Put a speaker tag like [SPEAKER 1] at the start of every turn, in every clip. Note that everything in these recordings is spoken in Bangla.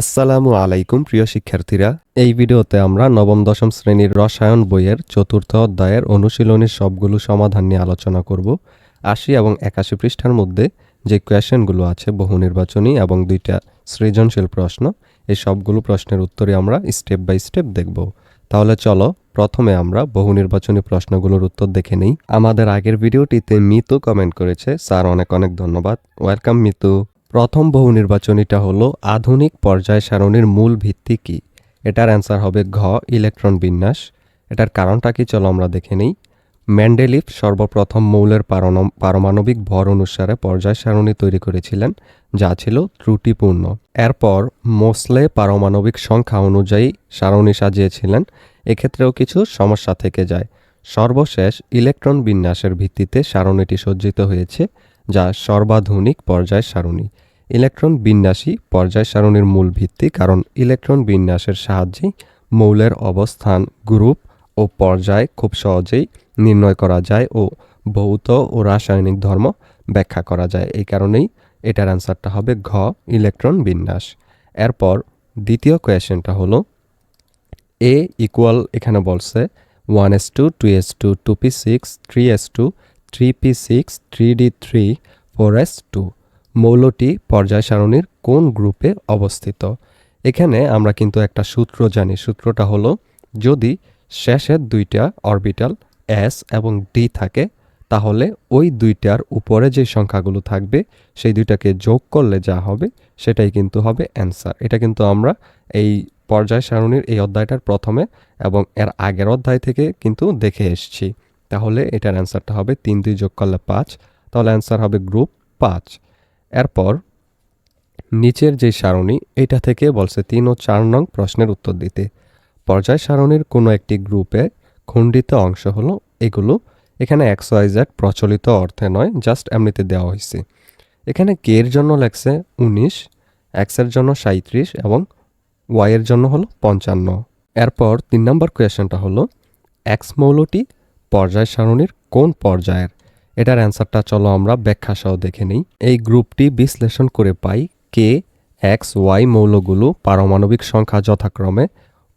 [SPEAKER 1] আসসালামু আলাইকুম, প্রিয় শিক্ষার্থীরা। এই ভিডিওতে আমরা নবম, দশম শ্রেণির রসায়ন বইয়ের চতুর্থ অধ্যায়ের অনুশীলনের সবগুলো সমাধান নিয়ে আলোচনা করব। আশি এবং একাশি পৃষ্ঠার মধ্যে যে কোয়েশনগুলো আছে, বহু নির্বাচনী এবং দুইটা সৃজনশীল প্রশ্ন, এই সবগুলো প্রশ্নের উত্তরে আমরা স্টেপ বাই স্টেপ দেখব। তাহলে চলো, প্রথমে আমরা বহু নির্বাচনী প্রশ্নগুলোর উত্তর দেখে নিই। আমাদের আগের ভিডিওটিতে মিতু কমেন্ট করেছে। স্যার, অনেক অনেক ধন্যবাদ। ওয়েলকাম মিতু। প্রথম বহু নির্বাচনীটা হলো আধুনিক পর্যায় সারণীর মূল ভিত্তি কি? এটার অ্যান্সার হবে ঘ, ইলেকট্রন বিন্যাস। এটার কারণটা কি চলো আমরা দেখে নিই। ম্যান্ডেলিফ সর্বপ্রথম মৌলের পারমাণবিক ভর অনুসারে পর্যায় সারণী তৈরি করেছিলেন, যা ছিল ত্রুটিপূর্ণ। এরপর মোসলে পারমাণবিক সংখ্যা অনুযায়ী সারণী সাজিয়েছিলেন, এক্ষেত্রেও কিছু সমস্যা থেকে যায়। সর্বশেষ ইলেকট্রন বিন্যাসের ভিত্তিতে সারণীটি সজ্জিত হয়েছে, যা সর্বাধুনিক পর্যায় সারণী। ইলেকট্রন বিন্যাসই পর্যায় সারণীর মূল ভিত্তি কারণ ইলেকট্রন বিন্যাসের সাহায্যেই মৌলের অবস্থান, গ্রুপ ও পর্যায় খুব সহজেই নির্ণয় করা যায় ও ভৌত ও রাসায়নিক ধর্ম ব্যাখ্যা করা যায়। এই কারণেই এটার অ্যান্সারটা হবে ঘ, ইলেকট্রন বিন্যাস। এরপর দ্বিতীয় কোয়েশ্চেনটা হলো এ ইকুয়াল এখানে বলছে one s two two s two two p six three s two three p six three d three four s two মৌলটি পর্যায় সারণীর কোন গ্রুপে অবস্থিত? এখানে আমরা কিন্তু একটা সূত্র জানি। সূত্রটা হলো, যদি শেষের দুইটা অরবিটাল এস এবং ডি থাকে, তাহলে ওই দুইটার উপরে যে সংখ্যাগুলো থাকবে, সেই দুইটাকে যোগ করলে যা হবে, সেটাই কিন্তু হবে অ্যান্সার। এটা কিন্তু আমরা এই পর্যায় সারণীর এই অধ্যায়টার প্রথমে এবং এর আগের অধ্যায় থেকে কিন্তু দেখে এসছি। তাহলে এটার অ্যান্সারটা হবে তিন দুই যোগ করলে পাঁচ। তাহলে অ্যান্সার হবে গ্রুপ পাঁচ। এরপর নিচের যে সারণী এটা থেকে বলছে তিন ও চার নং প্রশ্নের উত্তর দিতে। পর্যায় সারণীর কোনো একটি গ্রুপে খণ্ডিত অংশ হলো এগুলো। এখানে এক্স, ওয়াই প্রচলিত অর্থে নয়, জাস্ট এমনিতে দেওয়া হয়েছে এখানে কে এর জন্য লেখছে উনিশ এক্সের জন্য সাঁত্রিশ এবং ওয়াইয়ের জন্য হলো পঞ্চান্ন। এরপর তিন নম্বর কোয়েশনটা হলো, এক্স মৌলটি পর্যায় সারণীর কোন পর্যায়ের? এটার অ্যান্সারটা চলো আমরা ব্যাখ্যা সহ দেখে নিই। এই গ্রুপটি বিশ্লেষণ করে পাই কে এক্স ওয়াই মৌলগুলো পারমাণবিক সংখ্যা যথাক্রমে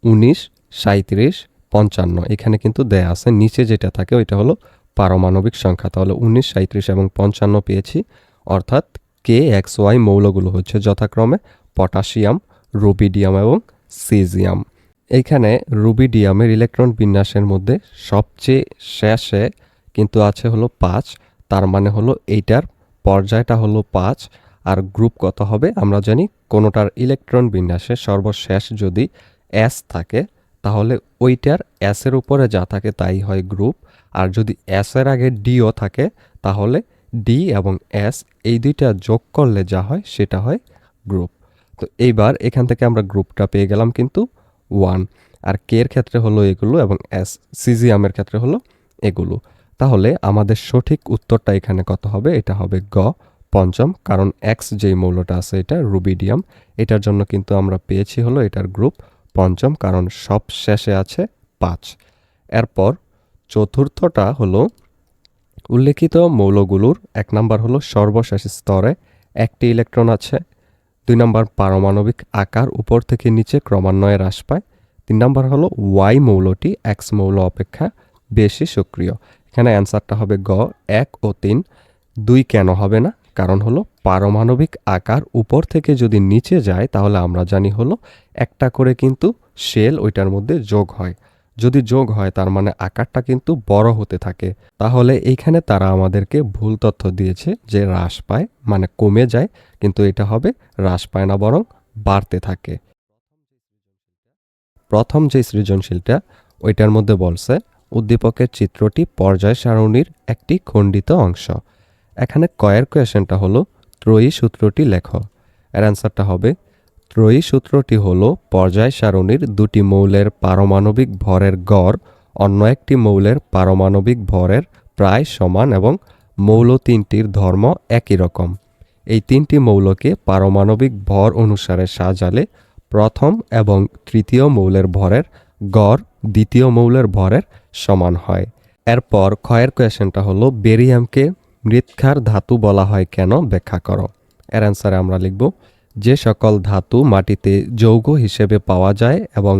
[SPEAKER 1] উনিশ সাঁত্রিশ পঞ্চান্ন। এখানে কিন্তু দেয়া আছে, নিচে যেটা থাকে ওইটা হলো পারমাণবিক সংখ্যা। তাহলে উনিশ সাঁত্রিশ এবং পঞ্চান্ন পেয়েছি। অর্থাৎ কে এক্স ওয়াই মৌলগুলো হচ্ছে যথাক্রমে পটাশিয়াম, রুবিডিয়াম এবং সিজিয়াম। এইখানে রুবিডিয়ামের ইলেকট্রন বিন্যাসের মধ্যে সবচেয়ে শেষে কিন্তু আছে হলো পাঁচ, তার মানে হলো এইটার পর্যায়টা হলো পাঁচ, আর গ্রুপ কত হবে আমরা জানি কোনোটার ইলেকট্রন বিন্যাসে সর্বশেষ যদি এস থাকে, তাহলে ওইটার এসের উপরে যা থাকে তাই হয় গ্রুপ, আর যদি এস এর আগে ডিও থাকে, তাহলে ডি এবং এস এই দুইটা যোগ করলে যা হয় সেটা হয় গ্রুপ। তো এইবার এখান থেকে আমরা গ্রুপটা পেয়ে গেলাম কিন্তু ওয়ান আর কে এর ক্ষেত্রে হলো এগুলো এবং এস সিজিয়ামের ক্ষেত্রে হলো এগুলো। তাহলে আমাদের সঠিক উত্তরটা এখানে কত হবে? এটা হবে গ, পঞ্চম, কারণ এক্স যেই মৌলটা আছে এটা রুবিডিয়াম। এটার জন্য কিন্তু আমরা পেয়েছি হলো এটার গ্রুপ পঞ্চম, কারণ সব শেষে আছে পাঁচ। এরপর চতুর্থটা হলো উল্লেখিত মৌলগুলোর, এক নাম্বার হলো সর্বশেষ স্তরে একটি ইলেকট্রন আছে, দুই নম্বর পারমাণবিক আকার উপর থেকে নিচে ক্রমান্বয়ে হ্রাস পায়, তিন নম্বর হলো ওয়াই মৌলটি এক্স মৌল অপেক্ষা বেশি সক্রিয়। এখানে অ্যান্সারটা হবে গ, এক ও তিন। দুই কেন হবে না? কারণ হলো পারমাণবিক আকার উপর থেকে যদি নিচে যায়, তাহলে আমরা জানি হলো একটা করে কিন্তু শেল ওইটার মধ্যে যোগ হয়। যদি যোগ হয়, তার মানে আকারটা কিন্তু বড় হতে থাকে। তাহলে এইখানে তারা আমাদেরকে ভুল তথ্য দিয়েছে যে হ্রাস পায় মানে কমে যায়, কিন্তু এটা হবে হ্রাস পায় না, বরং বাড়তে থাকে। প্রথম যে সৃজনশীলটা, ওইটার মধ্যে বলছে উদ্দীপকের চিত্রটি পর্যায় সারণীর একটি খণ্ডিত অংশ। এখানে কয়ের কোয়েশনটা হলো, ত্রয়ী সূত্রটি লেখ। এর অ্যান্সারটা হবে, ত্রয়ী সূত্রটি হলো পর্যায় সারণীর দুটি মৌলের পারমাণবিক ভরের গড়, অন্য একটি মৌলের পারমাণবিক ভরের প্রায় সমান এবং মৌল তিনটির ধর্ম একই রকম। এই তিনটি মৌলকে পারমাণবিক ভর অনুসারে সাজালে প্রথম এবং তৃতীয় মৌলের ভরের গড় দ্বিতীয় মৌলের ভরের সমান হয়। এরপর ক্ষয়ের কোয়েশনটা হলো, বেরিয়ামকে মৃৎক্ষার ধাতু বলা হয় কেন? ব্যাখ্যা করো। এর অ্যান্সারে আমরা লিখব, যে সকল ধাতু মাটিতে যৌগ হিসেবে পাওয়া যায় এবং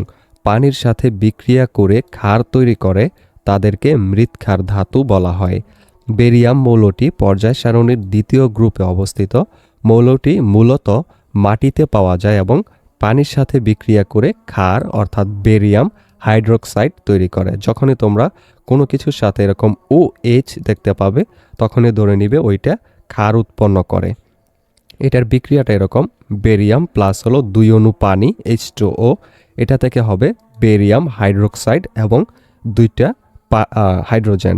[SPEAKER 1] পানির সাথে বিক্রিয়া করে ক্ষার তৈরি করে, তাদেরকে মৃৎক্ষার ধাতু বলা হয়। বেরিয়াম মৌলটি পর্যায় সারণীর দ্বিতীয় গ্রুপে অবস্থিত। মৌলটি মূলত মাটিতে পাওয়া যায় এবং পানির সাথে বিক্রিয়া করে ক্ষার, অর্থাৎ বেরিয়াম হাইড্রোক্সাইড তৈরি করে। যখনই তোমরা কোনো কিছুর সাথে এরকম ও এইচ দেখতে পাবে, তখনই ধরে নিবে ওইটা ক্ষার উৎপন্ন করে। এটার বিক্রিয়াটা এরকম বেরিয়াম প্লাস হলো দুই অণু পানি এইচ টু ও এটা থেকে হবে বেরিয়াম হাইড্রোক্সাইড এবং দুইটা হাইড্রোজেন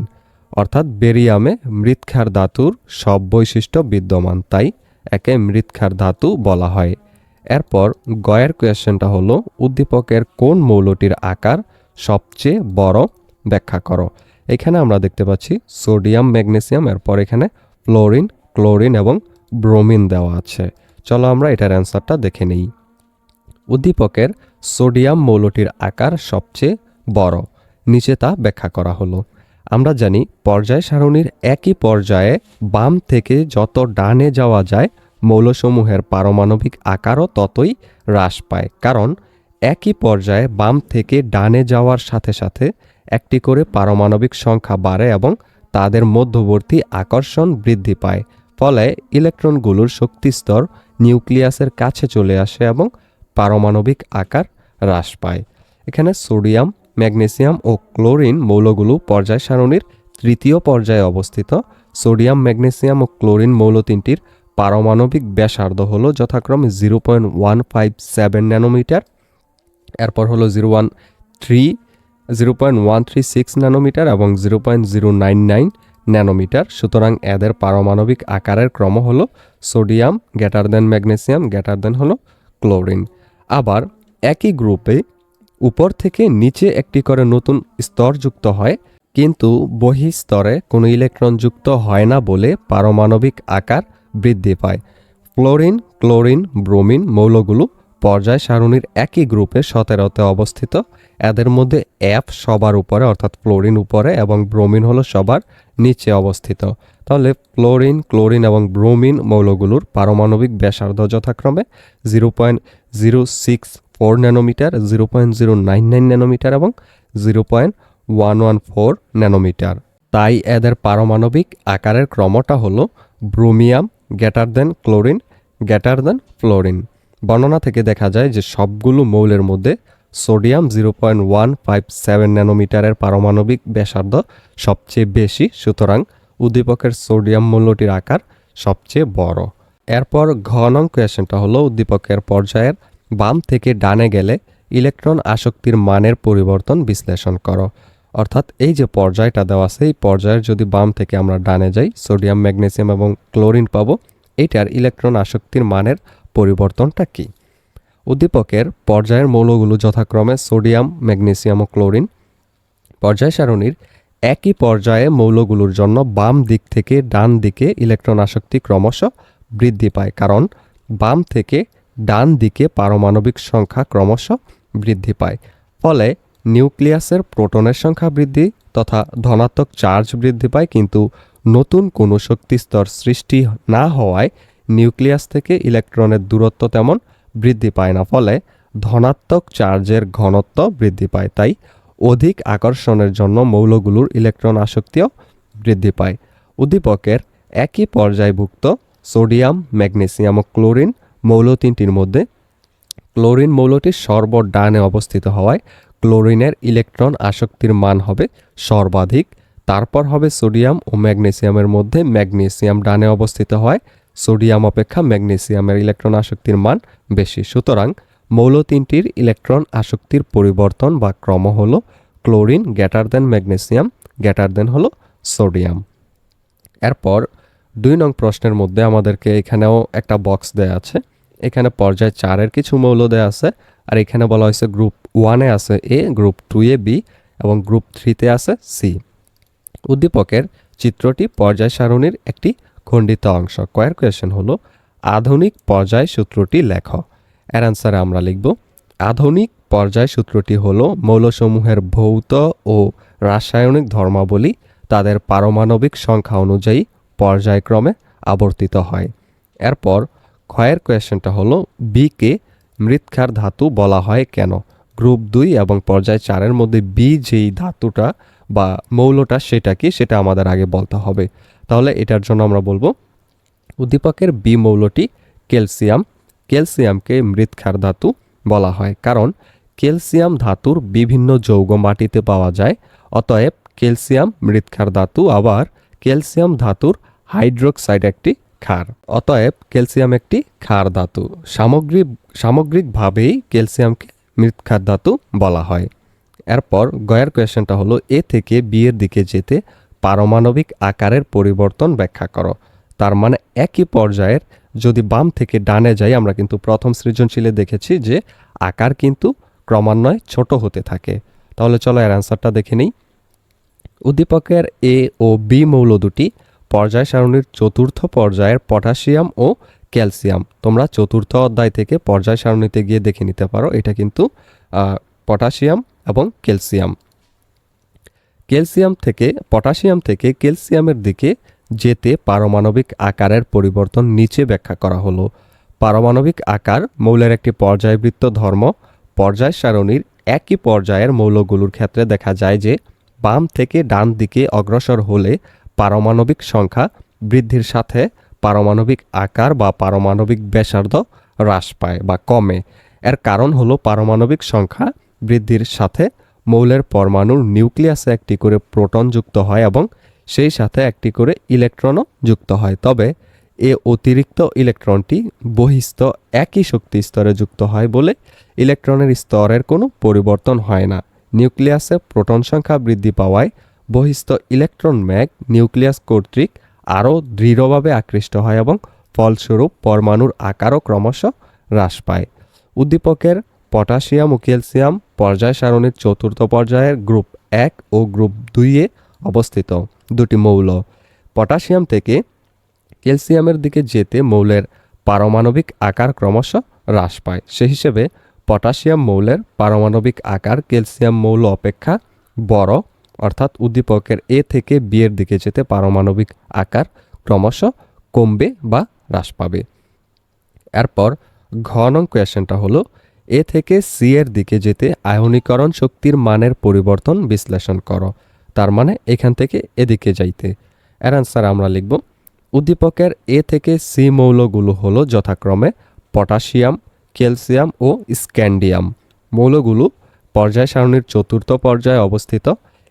[SPEAKER 1] অর্থাৎ বেরিয়ামে মৃৎক্ষার ধাতুর সব বৈশিষ্ট্য বিদ্যমান, তাই একে মৃৎক্ষার ধাতু বলা হয়। এরপর গয়ের কোয়েশ্চেনটা হলো, উদ্দীপকের কোন মৌলটির আকার সবচেয়ে বড়? ব্যাখ্যা করো। এখানে আমরা দেখতে পাচ্ছি সোডিয়াম, ম্যাগনেসিয়াম, এরপর এখানে ফ্লোরিন, ক্লোরিন এবং ব্রোমিন দেওয়া আছে। চলো আমরা এটার অ্যান্সারটা দেখে নিই। উদ্দীপকের সোডিয়াম মৌলটির আকার সবচেয়ে বড়। নিচে তা ব্যাখ্যা করা হলো। আমরা জানি পর্যায় সারণীর একই পর্যায়ে বাম থেকে যত ডানে যাওয়া যায় মৌলসমূহের পারমাণবিক আকারও ততই হ্রাস পায়, কারণ একই পর্যায়ে বাম থেকে ডানে যাওয়ার সাথে সাথে একটি করে পারমাণবিক সংখ্যা বাড়ে এবং তাদের মধ্যবর্তী আকর্ষণ বৃদ্ধি পায়, ফলে ইলেকট্রনগুলোর শক্তিস্তর নিউক্লিয়াসের কাছে চলে আসে এবং পারমাণবিক আকার হ্রাস পায়। এখানে সোডিয়াম, ম্যাগনেসিয়াম ও ক্লোরিন মৌলগুলো পর্যায় সারণীর তৃতীয় পর্যায়ে অবস্থিত। সোডিয়াম, ম্যাগনেসিয়াম ও ক্লোরিন মৌল তিনটির পারমাণবিক ব্যাসার্ধ হল যথাক্রমে zero point one five seven nanometre, এরপর হলো zero one three, zero point one three six nanometre এবং zero point zero nine nine nanometre. সুতরাং এদের পারমাণবিক আকারের ক্রম হলো সোডিয়াম গ্যাটার দেন ম্যাগনেসিয়াম গ্যাটার দেন হলো ক্লোরিন। আবার একই গ্রুপে উপর থেকে নিচে একটি করে নতুন স্তর যুক্ত হয়, কিন্তু বহিস্তরে কোনো ইলেকট্রন যুক্ত হয় না বলে পারমাণবিক আকার বৃদ্ধি পায়। ফ্লোরিন, ক্লোরিন, ব্রোমিন মৌলগুলো পর্যায় সারণীর একই গ্রুপে সতেরোতে অবস্থিত। এদের মধ্যে এফ সবার উপরে, অর্থাৎ ফ্লোরিন উপরে এবং ব্রোমিন হলো সবার নিচে অবস্থিত। তাহলে ফ্লোরিন, ক্লোরিন এবং ব্রোমিন মৌলগুলোর পারমাণবিক ব্যাসার্ধ যথাক্রমে zero point zero six four nanometre, zero point zero nine nine nanometre এবং zero point one one four nanometre. তাই এদের পারমাণবিক আকারের ক্রমটা হলো bromium greater than chlorine, greater than fluorine. বর্ণনা থেকে দেখা যায় যে সবগুলো মৌলের মধ্যে sodium zero point one five seven ন্যানোমিটারের পারমাণবিক ব্যাসার্ধ সবচেয়ে বেশি, সুতরাং উদ্দীপকের সোডিয়াম মূল্যটির আকার সবচেয়ে বড়। এরপর ঘ নং কোয়েশনটা হলো উদ্দীপকের পর্যায়ের বাম থেকে ডানে গেলে ইলেকট্রন আসক্তির মানের পরিবর্তন বিশ্লেষণ করো। অর্থাৎ এই যে পর্যায়টা দেওয়া আছে, এই পর্যায়ের যদি বাম থেকে আমরা ডানে যাই, সোডিয়াম, ম্যাগনেসিয়াম এবং ক্লোরিন পাবো, এটার ইলেকট্রন আসক্তির মানের পরিবর্তনটা কী? উদ্দীপকের পর্যায়ের মৌলগুলো যথাক্রমে সোডিয়াম, ম্যাগনেসিয়াম ও ক্লোরিন। পর্যায় সারণীর একই পর্যায়ে মৌলগুলোর জন্য বাম দিক থেকে ডান দিকে ইলেকট্রন আসক্তি ক্রমশ বৃদ্ধি পায়, কারণ বাম থেকে ডান দিকে পারমাণবিক সংখ্যা ক্রমশ বৃদ্ধি পায়। ফলে নিউক্লিয়াসের প্রোটনের সংখ্যা বৃদ্ধি তথা ধনাত্মক চার্জ বৃদ্ধি পায়, কিন্তু নতুন কোনো শক্তিস্তর সৃষ্টি না হওয়ায় নিউক্লিয়াস থেকে ইলেকট্রনের দূরত্ব তেমন বৃদ্ধি পায় না, ফলে ধনাত্মক চার্জের ঘনত্ব বৃদ্ধি পায়। তাই অধিক আকর্ষণের জন্য মৌলগুলোর ইলেকট্রন আসক্তিও বৃদ্ধি পায়। উদ্দীপকের একই পর্যায়ভুক্ত সোডিয়াম, ম্যাগনেসিয়াম ও ক্লোরিন মৌল তিনটির মধ্যে, ক্লোরিন মৌলটি সর্বডানে অবস্থিত হওয়ায় ক্লোরিনের ইলেকট্রন আসক্তির মান হবে সর্বাধিক, তারপর হবে সোডিয়াম ও ম্যাগনেসিয়ামের মধ্যে ম্যাগনেসিয়াম ডানে অবস্থিত হয়। সোডিয়াম অপেক্ষা ম্যাগনেসিয়ামের ইলেকট্রন আসক্তির মান বেশি। সুতরাং মৌল তিনটির ইলেকট্রন আসক্তির পরিবর্তন বা ক্রম হল ক্লোরিন গ্যাটার দেন ম্যাগনেসিয়াম গ্যাটার দেন হলো সোডিয়াম। এরপর দুই নং প্রশ্নের মধ্যে আমাদেরকে এখানেও একটা বক্স দেয়া আছে। এখানে পর্যায় চারের কিছু মৌল দেয়া আছে। আর এখানে বলা হয়েছে গ্রুপ ওয়ানে আছে A group two A B এবং গ্রুপ থ্রিতে আছে সি উদ্দীপকের চিত্রটি পর্যায় সারণীর একটি খণ্ডিত অংশ। কয়ের কোয়েশন হলো, আধুনিক পর্যায় সূত্রটি লেখ। এর অ্যান্সারে আমরা লিখব, আধুনিক পর্যায় সূত্রটি হলো মৌলসমূহের ভৌত ও রাসায়নিক ধর্মাবলী তাদের পারমাণবিক সংখ্যা অনুযায়ী পর্যায়ক্রমে আবর্তিত হয়। এরপর ক্ষয়ের কোয়েশ্চেনটা হলো বিকে মৃৎক্ষার ধাতু বলা হয় কেন? গ্রুপ দুই এবং পর্যায় চারের মধ্যে বি যেই ধাতুটা বা মৌলটা সেটা কি? সেটা আমাদের আগে বলতে হবে। তাহলে এটার জন্য আমরা বলব, উদ্দীপকের বি মৌলটি ক্যালসিয়াম। ক্যালসিয়ামকে মৃৎক্ষার ধাতু বলা হয় কারণ ক্যালসিয়াম ধাতুর বিভিন্ন যৌগ মাটিতে পাওয়া যায়। অতএব ক্যালসিয়াম মৃৎক্ষার ধাতু, আবার ক্যালসিয়াম ধাতুর হাইড্রোক্সাইড একটি ক্ষার। অতএব ক্যালসিয়াম একটি ক্ষার ধাতু। সামগ্রিক সামগ্রিকভাবেই ক্যালসিয়ামকে মৃৎক্ষার ধাতু বলা হয়। এরপর গয়ের কোয়েশ্চেনটা হলো, এ থেকে বি এর দিকে যেতে পারমাণবিক আকারের পরিবর্তন ব্যাখ্যা করো। তার মানে একই পর্যায়ের যদি বাম থেকে ডানে যাই, আমরা কিন্তু প্রথম সৃজনশীলে দেখেছি যে আকার কিন্তু ক্রমান্বয়ে ছোট হতে থাকে। তাহলে চলো এর অ্যান্সারটা দেখে নিই। উদ্দীপকের এ ও বি মৌল দুটি পর্যায় সারণীর চতুর্থ পর্যায়ের পটাশিয়াম ও ক্যালসিয়াম। তোমরা চতুর্থ অধ্যায় থেকে পর্যায় সারণীতে গিয়ে দেখে নিতে পারো, এটা কিন্তু পটাশিয়াম এবং ক্যালসিয়াম। ক্যালসিয়াম থেকে, পটাশিয়াম থেকে ক্যালসিয়ামের দিকে যেতে পারমাণবিক আকারের পরিবর্তন নিচে ব্যাখ্যা করা হলো। পারমাণবিক আকার মৌলের একটি পর্যায়বৃত্ত ধর্ম। পর্যায় সারণীর একই পর্যায়ের মৌলগুলোর ক্ষেত্রে দেখা যায় যে বাম থেকে ডান দিকে অগ্রসর হলে পারমাণবিক সংখ্যা বৃদ্ধির সাথে পারমাণবিক আকার বা পারমাণবিক ব্যাসার্ধ হ্রাস পায় বা কমে। এর কারণ হলো পারমাণবিক সংখ্যা বৃদ্ধির সাথে মৌলের পরমাণুর নিউক্লিয়াসে একটি করে প্রোটন যুক্ত হয় এবং সেই সাথে একটি করে ইলেকট্রনও যুক্ত হয়। তবে এ অতিরিক্ত ইলেকট্রনটি বহিস্থ একই শক্তি স্তরে যুক্ত হয় বলে ইলেকট্রনের স্তরের কোনো পরিবর্তন হয় না। নিউক্লিয়াসে প্রোটন সংখ্যা বৃদ্ধি পাওয়ায় বহিস্থ ইলেকট্রন ম্যাগ নিউক্লিয়াস কর্তৃক আরও দৃঢ়ভাবে আকৃষ্ট হয় এবং ফলস্বরূপ পরমাণুর আকারও ক্রমশ হ্রাস পায়। উদ্দীপকের পটাশিয়াম ও ক্যালসিয়াম পর্যায় সারণীর চতুর্থ পর্যায়ের গ্রুপ এক ও গ্রুপ দুইয়ে অবস্থিত। দুটি মৌল। পটাশিয়াম থেকে ক্যালসিয়ামের দিকে যেতে মৌলের পারমাণবিক আকার ক্রমশ হ্রাস পায়। সে হিসেবে পটাশিয়াম মৌলের পারমাণবিক আকার ক্যালসিয়াম মৌল অপেক্ষা বড় অর্থাৎ উদ্দীপকের এ থেকে বি এর দিকে যেতে পারমাণবিক আকার ক্রমশ কমবে বা হ্রাস পাবে। এরপর ঘ নং কোয়েশ্চেনটা হলো, এ থেকে সি এর দিকে যেতে আয়নীকরণ শক্তির মানের পরিবর্তন বিশ্লেষণ করো, তার মানে এখান থেকে এদিকে যাইতে। এর অ্যান্সার আমরা লিখব, উদ্দীপকের এ থেকে সি মৌলগুলো হলো যথাক্রমে পটাশিয়াম, ক্যালসিয়াম ও স্ক্যান্ডিয়াম। মৌলগুলো পর্যায় সারণীর চতুর্থ পর্যায়ে অবস্থিত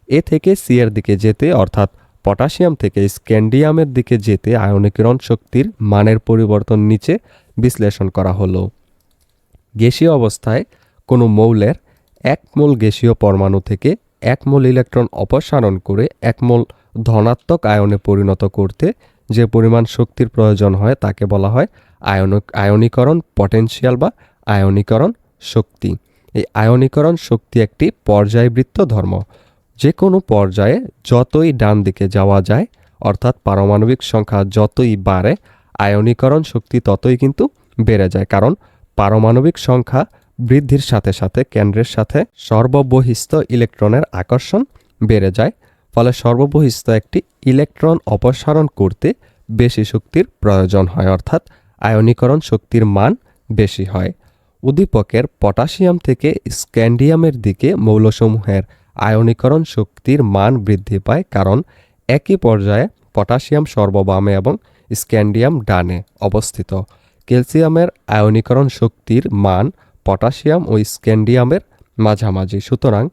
[SPEAKER 1] এ থেকে সি এর দিকে যেতে, অর্থাৎ পটাশিয়াম থেকে স্ক্যান্ডিয়ামের দিকে যেতে আয়নীকরণ শক্তির মানের পরিবর্তন নিচে বিশ্লেষণ করা হলো। গ্যাসীয় অবস্থায় কোনো মৌলের এক মোল গ্যাসীয় পরমাণু থেকে এক মোল ইলেকট্রন অপসারণ করে এক মোল ধনাত্মক আয়নে পরিণত করতে যে পরিমাণ শক্তির প্রয়োজন হয় তাকে বলা হয় আয়ন আয়নীকরণ পটেনশিয়াল বা আয়নীকরণ শক্তি। এই আয়নীকরণ শক্তি একটি পর্যায়বৃত্ত ধর্ম। যে কোনো পর্যায়ে যতই ডান দিকে যাওয়া যায়, অর্থাৎ পারমাণবিক সংখ্যা যতই বাড়ে, আয়নীকরণ শক্তি ততই কিন্তু বেড়ে যায়। কারণ পারমাণবিক সংখ্যা বৃদ্ধির সাথে সাথে কেন্দ্রের সাথে সর্ববহিস্থ ইলেকট্রনের আকর্ষণ বেড়ে যায়, ফলে সর্ববহিস্থ একটি ইলেকট্রন অপসারণ করতে বেশি শক্তির প্রয়োজন হয়, অর্থাৎ আয়নীকরণ শক্তির মান বেশি হয়। উদ্দীপকের পটাশিয়াম থেকে স্ক্যান্ডিয়ামের দিকে মৌলসমূহের আয়নীকরণ শক্তির মান বৃদ্ধি পায় কারণ একই পর্যায়ে পটাশিয়াম সর্ববামে এবং স্ক্যান্ডিয়াম ডানে অবস্থিত। ক্যালসিয়ামের আয়নীকরণ শক্তির মান পটাশিয়াম ও স্ক্যান্ডিয়ামের মাঝামাঝি। সুতরাং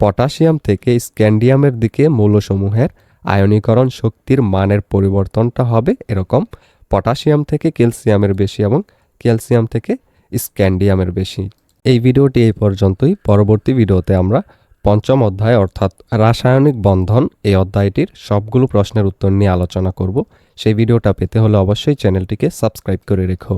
[SPEAKER 1] পটাশিয়াম থেকে স্ক্যান্ডিয়ামের দিকে মৌলসমূহের আয়নীকরণ শক্তির মানের পরিবর্তনটা হবে এরকম পটাশিয়াম থেকে ক্যালসিয়ামের বেশি এবং ক্যালসিয়াম থেকে স্ক্যান্ডিয়ামের বেশি। এই ভিডিওটি এই পর্যন্তই। পরবর্তী ভিডিওতে আমরা পঞ্চম অধ্যায় অর্থাৎ রাসায়নিক বন্ধন এই অধ্যায়টির সবগুলো প্রশ্নের উত্তর নিয়ে আলোচনা করব। সেই ভিডিওটা পেতে হলে অবশ্যই চ্যানেলটিকে সাবস্ক্রাইব করে রেখো।